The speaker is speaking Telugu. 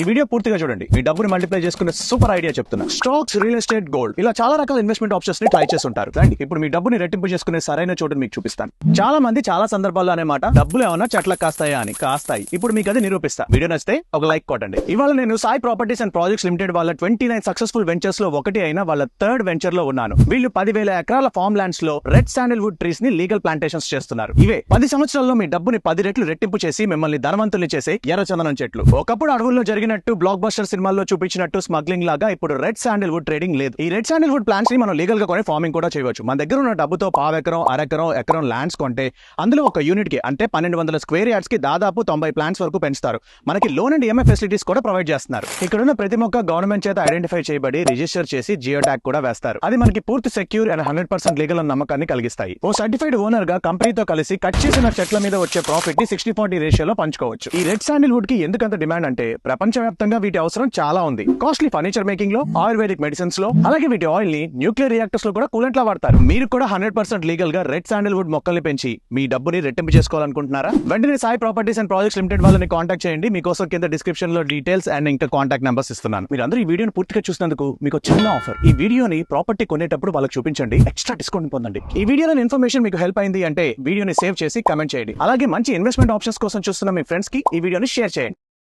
ఈ వీడియో పూర్తిగా చూడండి. మీ డబ్బుని మల్టిప్లై చేసుకునే సూపర్ ఐడియా చెప్తున్నా. స్టాక్స్ రియల్ ఎస్టేట్ గోల్డ్ ఇలా చాలా రకాల ఇన్వెస్ట్మెంట్ ఆప్షన్స్ని ట్రై చేస్తుంటారు. రండి ఇప్పుడు మీ డబ్బుని రెట్టింపు చేసుకునే సరైన చోటుని మీకు చూపిస్తాను. చాలా మంది చాలా సందర్భాల్లో అనే మాట డబ్బులు ఏమన్నా చెట్లకు కాస్తాయా? అని. కాస్తాయి. ఇప్పుడు మీకు అది నిరూపిస్తా. వీడియో నచ్చితే ఒక లైక్ కొట్టండి. ఇవాళ నేను Sai properties and projects limited వాళ్ళ ట్వంటీ నైన్ సక్సెస్ఫుల్ వెంచర్స్లో ఒకటి అయిన వాళ్ళ థర్డ్ వెంచర్లో ఉన్నాను. వీళ్ళు పదివేల ఎకరాల ఫామ్ ల్యాండ్స్లో రెడ్ శాండల్ వుడ్ ట్రీస్ని లీగల్ ప్లాంటేషన్స్ చేస్తున్నారు. ఇవే పది సంవత్సరాల్లో మీ డబ్బుని పది రెట్లు రెట్టింపు చేసి మిమ్మల్ని ధనవంతులు చేసే ఎర్రచందనం చెట్లు. ఒకప్పుడు అడవుల్లో జరిగిన జరిగినట్టు బ్లాక్ బస్టర్ సినిమాల్లో చూపించినట్టు స్మగ్లింగ్ లాగా ఇప్పుడు రెడ్ శాండల్ వుడ్ ట్రేడింగ్ లేదు. ఈ రెడ్ శాండల్ వుడ్ ప్లాంట్స్ని మనం లీగల్గా కొని ఫార్మింగ్ కూడా చేయవచ్చు. మన దగ్గర ఉన్న డబ్బుతో పావెకరం అరెకరం ఎకరం ల్యాండ్స్ కొంటే అందులో ఒక యూనిట్కి అంటే పన్నెండు వందల స్క్వేర్ యార్డ్స్కి దాదాపు తొంభై ప్లాంట్స్ వరకు పెంచుతారు. మనకి లోన్ అండ్ ఈఎంఐ ఫెసిలిటీస్ కూడా ప్రొవైడ్ చేస్తున్నారు. ఇక్కడ ఉన్న ప్రతి మొక్క గవర్నమెంట్ చేత ఐడెంటిఫై చేయబడి రిజిస్టర్ చేసి జియో ట్యాగ్ కూడా వేస్తారు. అది మనకి పూర్తి secure and hundred percent legal అన్న నమ్మకాన్ని కలిగిస్తాయి. ఓ సర్టిఫైడ్ ఓనర్గా కంపెనీతో కలిసి కట్ చేసిన చెట్ల మీద వచ్చే ప్రాఫిట్ని సిక్స్టీ ఫార్టీ రేషియోలో పంచుకోవచ్చు. ఈ రెడ్ శాండిల్ వుడ్కి ఎందుకంత డిమాండ్ అంటే ప్రపంచవ్యాప్తంగా వీటి అవసరం చాలా ఉంది. కాస్ట్లీ ఫర్నిచర్ మేకింగ్లో ఆయుర్వేదిక్ మెడిసిన్స్లో అలాగే వీటి ఆయిల్ని న్యూక్లియర్ రియాక్టర్స్లో కూడా కూలెంట్ లా వాడతారు. మీరు కూడా హండ్రెడ్ పర్సెంట్ లీగల్గా రెడ్ శాండిల్ వుడ్ మొక్కల్ని పెంచి మీ డబ్బుని రెట్టింపు చేసుకోవాలనుకుంటున్నారా? వెంటనే Sai properties and projects limited వాళ్ళని కాంటాక్ట్ చేయండి. మీకోసం కింద డిస్క్రిప్షన్లో డీటెయిల్స్ అండ్ ఇంకా కాంటాక్ట్ నెంబర్స్ ఇస్తున్నాను. మీరు అందరూ ఈ వీడియోని పూర్తిగా చూసినందుకు మీకు చిన్న ఆఫర్. ఈ వీడియోని ప్రాపర్టీ కొనేటప్పుడు వాళ్ళకి చూపించండి. ఎక్స్ట్రా డిస్కౌంట్ పొందండి. ఈ వీడియోలో ఇన్ఫర్మేషన్ మీకు హెల్ప్ అయింది అంటే వీడియోని సేవ్ చేసి కమెంట్ చేయండి. అలాగే మంచి ఇన్వెస్ట్మెంట్ ఆప్షన్స్ కోసం చూస్తున్న మీ ఫ్రెండ్స్కి ఈ వీడియోని షేర్ చేయండి.